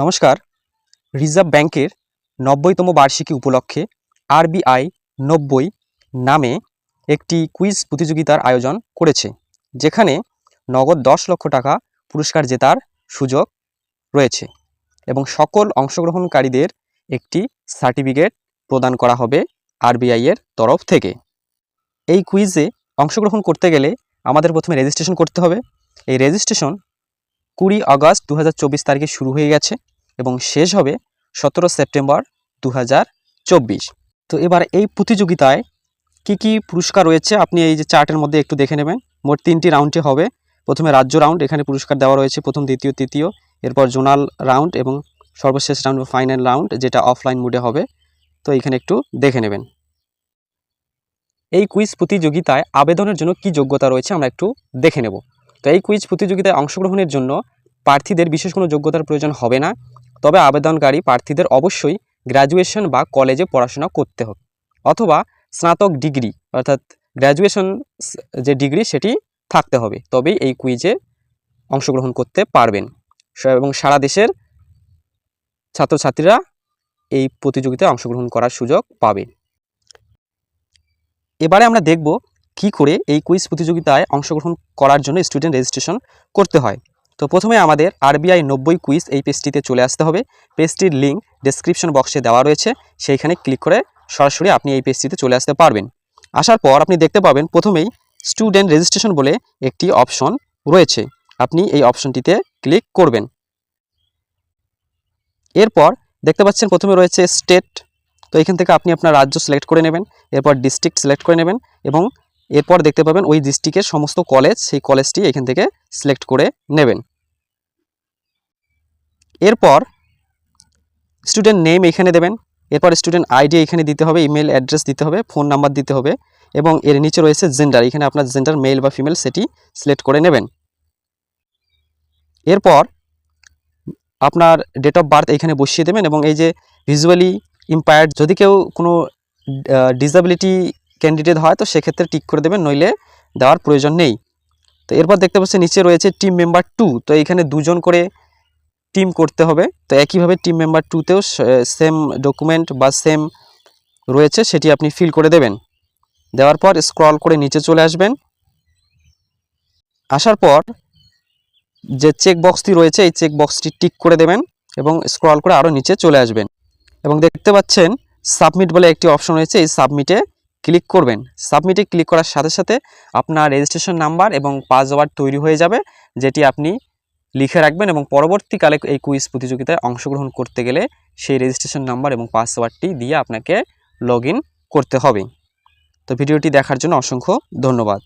নমস্কার। রিজার্ভ ব্যাংকের নব্বইতম বার্ষিকী উপলক্ষে আরবিআই নব্বই নামে একটি কুইজ প্রতিযোগিতার আয়োজন করেছে, যেখানে নগদ দশ লক্ষ টাকা পুরস্কার জেতার সুযোগ রয়েছে এবং সকল অংশগ্রহণকারীদের একটি সার্টিফিকেট প্রদান করা হবে আরবিআই এর তরফ থেকে। এই কুইজে অংশগ্রহণ করতে গেলে আমাদের প্রথমে রেজিস্ট্রেশন করতে হবে। এই রেজিস্ট্রেশন কুড়ি আগস্ট দু হাজার চব্বিশ তারিখে শুরু হয়ে গেছে। এবং শেষ হবে সতেরো সেপ্টেম্বর দু হাজার চব্বিশ। তো এবার এই প্রতিযোগিতায় কি কি পুরস্কার রয়েছে আপনি এই যে চার্টের মধ্যে একটু দেখে নেবেন। মোট তিনটি রাউন্ডে হবে। প্রথমে রাজ্য রাউন্ড, এখানে পুরস্কার দেওয়া রয়েছে। প্রথম, দ্বিতীয়, তৃতীয়, এরপর জোনাল রাউন্ড এবং সর্বশেষ রাউন্ড ফাইনাল রাউন্ড যেটা অফলাইন মোডে হবে। তো এখানে একটু দেখে নেবেন। এই কুইজ প্রতিযোগিতায় আবেদনের জন্য কি যোগ্যতা রয়েছে আমরা একটু দেখে নেব। তো এই কুইজ প্রতিযোগিতায় অংশগ্রহণের জন্য প্রার্থীদের বিশেষ কোনো যোগ্যতার প্রয়োজন হবে না। তবে আবেদনকারী প্রার্থীদের অবশ্যই গ্র্যাজুয়েশন বা কলেজে পড়াশোনা করতে হবে। অথবা স্নাতক ডিগ্রি, অর্থাৎ গ্র্যাজুয়েশন যে ডিগ্রি সেটি থাকতে হবে। তবেই এই কুইজে অংশগ্রহণ করতে পারবেন। এবং সারা দেশের ছাত্রছাত্রীরা এই প্রতিযোগিতায় অংশগ্রহণ করার সুযোগ পাবে। এবারে আমরা দেখব কি করে এই কুইজ প্রতিযোগিতায় অংশগ্রহণ করার জন্য স্টুডেন্ট রেজিস্ট্রেশন করতে হয়। তো প্রথমে আমাদের আরবিআই নব্বই কুইজ এই পেজটিতে চলে আসতে হবে। পেজটির লিঙ্ক ডেসক্রিপশন বক্সে দেওয়া রয়েছে। সেইখানে ক্লিক করে সরাসরি আপনি এই পেজটিতে চলে আসতে পারবেন। আসার পর আপনি দেখতে পাবেন প্রথমেই স্টুডেন্ট রেজিস্ট্রেশন বলে একটি অপশন রয়েছে। আপনি এই অপশনটিতে ক্লিক করবেন। এরপর দেখতে পাচ্ছেন প্রথমে রয়েছে স্টেট তো এখান থেকে আপনি আপনার রাজ্য সিলেক্ট করে নেবেন, এরপর ডিস্ট্রিক্ট সিলেক্ট করে নেবেন এবং এরপর দেখতে পাবেন ওই ডিস্ট্রিক্টের সমস্ত কলেজ সেই কলেজটি এখান থেকে সিলেক্ট করে নেবেন। এরপর স্টুডেন্ট নেম এখানে দেবেন। এরপর স্টুডেন্ট আইডি এখানে দিতে হবে ইমেল অ্যাড্রেস দিতে হবে ফোন নাম্বার দিতে হবে এবং এর নিচে রয়েছে জেন্ডার এখানে আপনার জেন্ডার মেল বা ফিমেল সেটি সিলেক্ট করে নেবেন। এরপর আপনার ডেট অফ বার্থ এখানে বসিয়ে দেবেন এবং এই যে ভিজুয়ালি ইম্পায়ার্ড যদি কেউ কোনো ডিসাবিলিটি ক্যান্ডিডেট হয় তো সেক্ষেত্রে টিক করে দেবেন, নইলে দেওয়ার প্রয়োজন নেই। তো এরপর দেখতে পাচ্ছেন নিচে রয়েছে টিম মেম্বার টু তো এখানে দুজন করে টিম করতে হবে। তো একইভাবে টিম মেম্বার টুতেও সেম ডকুমেন্ট বা সেম রয়েছে, সেটি আপনি ফিল করে দেবেন। দেওয়ার পর স্ক্রল করে নিচে চলে আসবেন। আসার পর যে চেক বক্সটি রয়েছে, এই চেক বক্সটি টিক করে দেবেন এবং স্ক্রল করে আরও নিচে চলে আসবেন। এবং দেখতে পাচ্ছেন সাবমিট বলে একটি অপশন রয়েছে, এই সাবমিটে ক্লিক করবেন। সাবমিটে ক্লিক করার সাথে সাথে আপনার রেজিস্ট্রেশন নাম্বার এবং পাসওয়ার্ড তৈরি হয়ে যাবে, যেটি আপনি লিখে রাখবেন এবং পরবর্তীকালে এই কুইজ প্রতিযোগিতায় অংশগ্রহণ করতে গেলে সেই রেজিস্ট্রেশন নাম্বার এবং পাসওয়ার্ডটি দিয়ে আপনাকে লগ করতে হবে। তো ভিডিওটি দেখার জন্য অসংখ্য ধন্যবাদ।